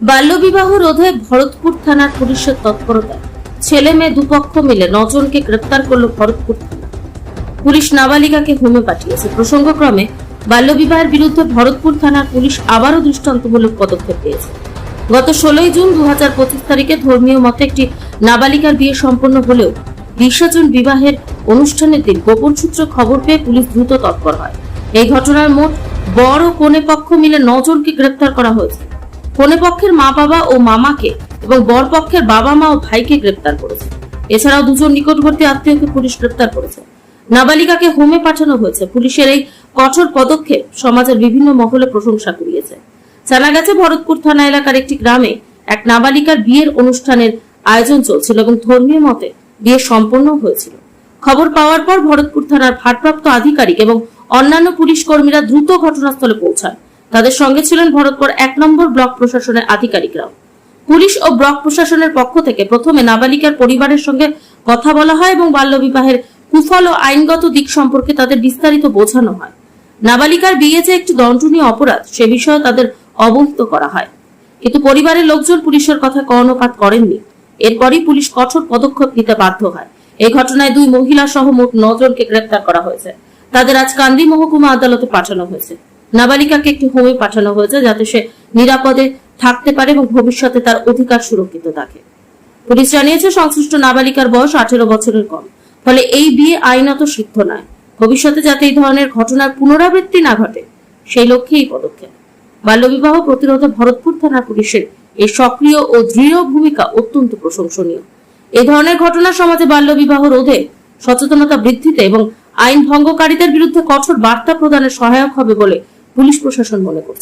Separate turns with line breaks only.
বাল্যবিবাহ রোধে ভরতপুর থানার পুলিশের তৎপরতায় ছেলে মেয়ে দুপক্ষ মিলে নজনকে গ্রেপ্তার করল ভরতপুর পুলিশ নাবালিকাকে হোমে পাঠিয়েছে। প্রসঙ্গক্রমে, বাল্যবিবাহের বিরুদ্ধে ভরতপুর থানার পুলিশ আবারও দৃষ্টান্তমূলক পদক্ষেপ নিয়েছে গত ষোলোই জুন দু হাজার পঁচিশ তারিখে ধর্মীয় মতে একটি নাবালিকার বিয়ে সম্পন্ন হলেও বিশা জুন বিবাহের অনুষ্ঠানের দিন গোপন সূত্র খবর পেয়ে পুলিশ দ্রুত তৎপর হয়। এই ঘটনার মোট বড় কোনে পক্ষ মিলে নজনকে গ্রেপ্তার করা হয়েছে। কনে পক্ষের মা বাবা ও মামাকে এবং বর পক্ষের বাবা মা ও ভাইকে গ্রেপ্তার করেছে। এছাড়াও দুজন নিকটবর্তী আত্মীয়কে পুলিশ গ্রেপ্তার করেছে। নাবালিকাকে হোমে পাঠানো হয়েছে। পুলিশের এই কঠোর পদক্ষেপ সমাজের বিভিন্ন মহলে প্রশংসা কুড়িয়েছে। জানা গেছে, ভরতপুর থানা এলাকার একটি গ্রামে এক নাবালিকার বিয়ের অনুষ্ঠানের আয়োজন চলছিল এবং ধর্মীয় মতে বিয়ে সম্পন্ন হয়েছিল। খবর পাওয়ার পর ভরতপুর থানার ভারপ্রাপ্ত আধিকারিক এবং অন্যান্য পুলিশ কর্মীরা দ্রুত ঘটনাস্থলে পৌঁছান। তাদের সঙ্গে ছিলেন ভরতপুর এক নম্বর ব্লক প্রশাসনের আধিকারিকরাও। পুলিশ ও ব্লক প্রশাসনের পক্ষ থেকে প্রথমে নাবালিকার পরিবারের সঙ্গে কথা বলা হয় এবং বাল্যবিবাহের কুফল ও আইনগত দিক সম্পর্কে তাদের বিস্তারিত বোঝানো হয়। নাবালিকার বিয়ে যে একটি দণ্ডনীয় অপরাধ, সে বিষয়ে তাদের অবহিত করা হয়। কিন্তু পরিবারের লোকজন পুলিশের কথা কর্ণপাত করেননি। এরপরই পুলিশ কঠোর পদক্ষেপ নিতে বাধ্য হয়। এই ঘটনায় দুই মহিলা সহ মোট নজনকে গ্রেপ্তার করা হয়েছে। তাদের আজ কান্দি মহকুমা আদালতে পাঠানো হয়েছে। নাবালিকাকে একটি হোমে পাঠানো হয়েছে যাতে সে নিরাপদে থাকতে পারে এবং ভবিষ্যতে তার অধিকার সুরক্ষিত থাকে। পুলিশ জানিয়েছে, সংশ্লিষ্ট নাবালিকার বয়স আঠেরো বছরের কম। ফলে এই বিয়ে আইনত সিদ্ধ নয়। ভবিষ্যতে যাতে এই ধরনের ঘটনার পুনরাবৃত্তি না ঘটে, সেই লক্ষ্যে এই পদক্ষেপ। বাল্যবিবাহ প্রতিরোধে ভরতপুর থানা পুলিশের এই সক্রিয় ও দৃঢ় ভূমিকা অত্যন্ত প্রশংসনীয়। এই ধরনের ঘটনা সমাজে বাল্যবিবাহ রোধে সচেতনতা বৃদ্ধিতে এবং আইন ভঙ্গকারীদের বিরুদ্ধে কঠোর বার্তা প্রদানে সহায়ক হবে বলে পুলিশ প্রশাসন মনে করছে।